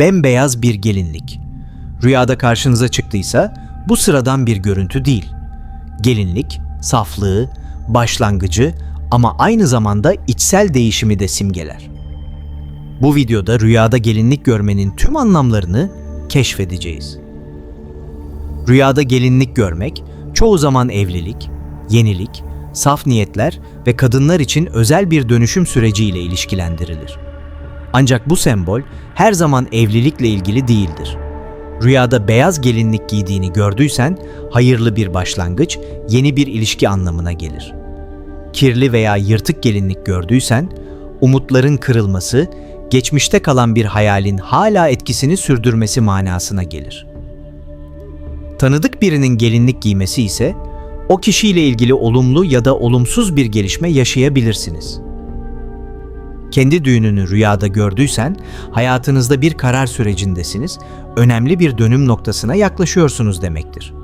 bembeyaz bir gelinlik. Rüyada karşınıza çıktıysa bu sıradan bir görüntü değil. Gelinlik, saflığı, başlangıcı ama aynı zamanda içsel değişimi de simgeler. Bu videoda rüyada gelinlik görmenin tüm anlamlarını keşfedeceğiz. Rüyada gelinlik görmek çoğu zaman evlilik, yenilik, saf niyetler ve kadınlar için özel bir dönüşüm süreciyle ilişkilendirilir. Ancak bu sembol her zaman evlilikle ilgili değildir. Rüyada beyaz gelinlik giydiğini gördüysen hayırlı bir başlangıç, yeni bir ilişki anlamına gelir. Kirli veya yırtık gelinlik gördüysen umutların kırılması, geçmişte kalan bir hayalin hala etkisini sürdürmesi manasına gelir. Tanıdık birinin gelinlik giymesi ise o kişiyle ilgili olumlu ya da olumsuz bir gelişme yaşayabilirsiniz. Kendi düğününü rüyada gördüysen hayatınızda bir karar sürecindesiniz, önemli bir dönüm noktasına yaklaşıyorsunuz demektir.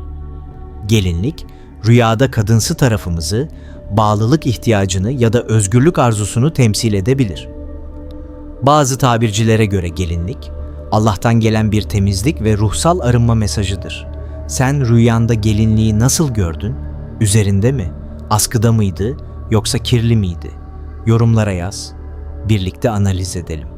Gelinlik, rüyada kadınsı tarafımızı, bağlılık ihtiyacını ya da özgürlük arzusunu temsil edebilir. Bazı tabircilere göre gelinlik, Allah'tan gelen bir temizlik ve ruhsal arınma mesajıdır. Sen rüyanda gelinliği nasıl gördün? Üzerinde mi? Askıda mıydı? Yoksa kirli miydi? Yorumlara yaz. Birlikte analiz edelim.